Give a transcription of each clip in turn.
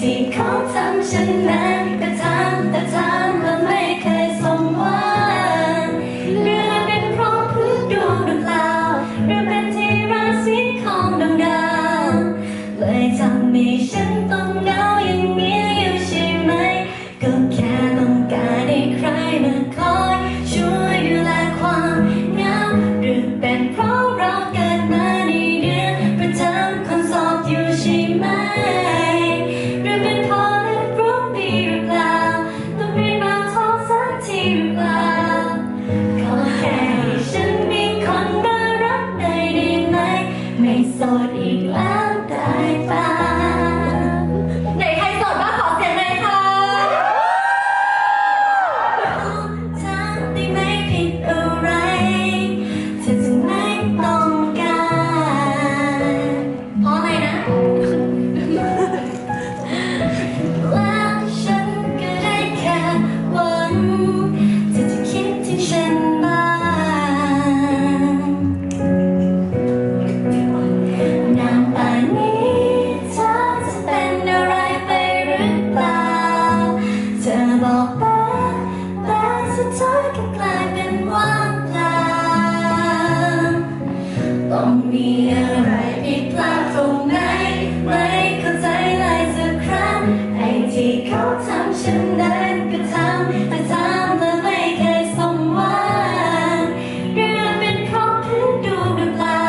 ที่เขาทำฉันนั้นก็ทำแต่ทำ ฉันนั้นก็ทำแต่ทำแต่ไม่เคยสมหวังหรือเป็นเพราะพื้ดวหรือเปล่า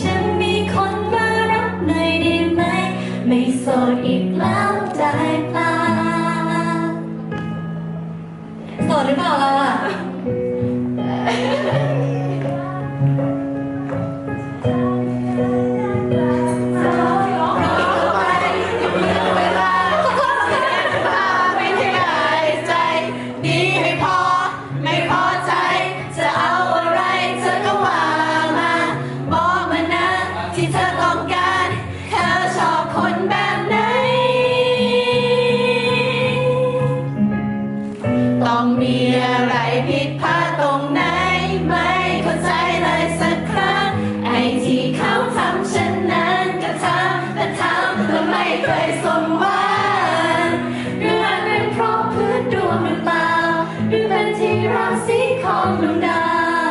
ฉันมีคนมารักหน่ยได้ไหม ไม่โสดอีกแล้วใจเปล่าโสดหรือเปล่าเรา ราสีของดวงดา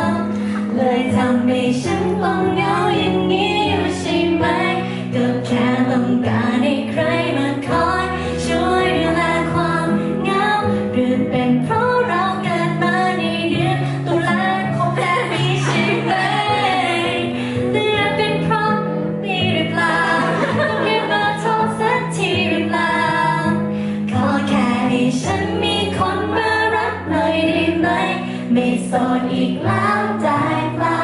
วเลยทำให้ฉันต้องเหงาอย่างนี้ใช่ไหมก็แค่ต้องการให้ใครมาคอย โซดอีกแล้วใจกล้า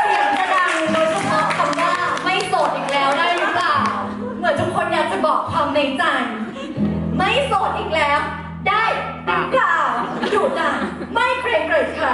เสียงจะดังโดยเฉพาะคำว่าไม่โสดอีกแล้วได้หรือเปล่า เหมือนทุกคนอยากจะบอกความในใจ ไม่โสดอีกแล้ว ได้หรือเปล่าดุดันไม่เกรงเกรงใคร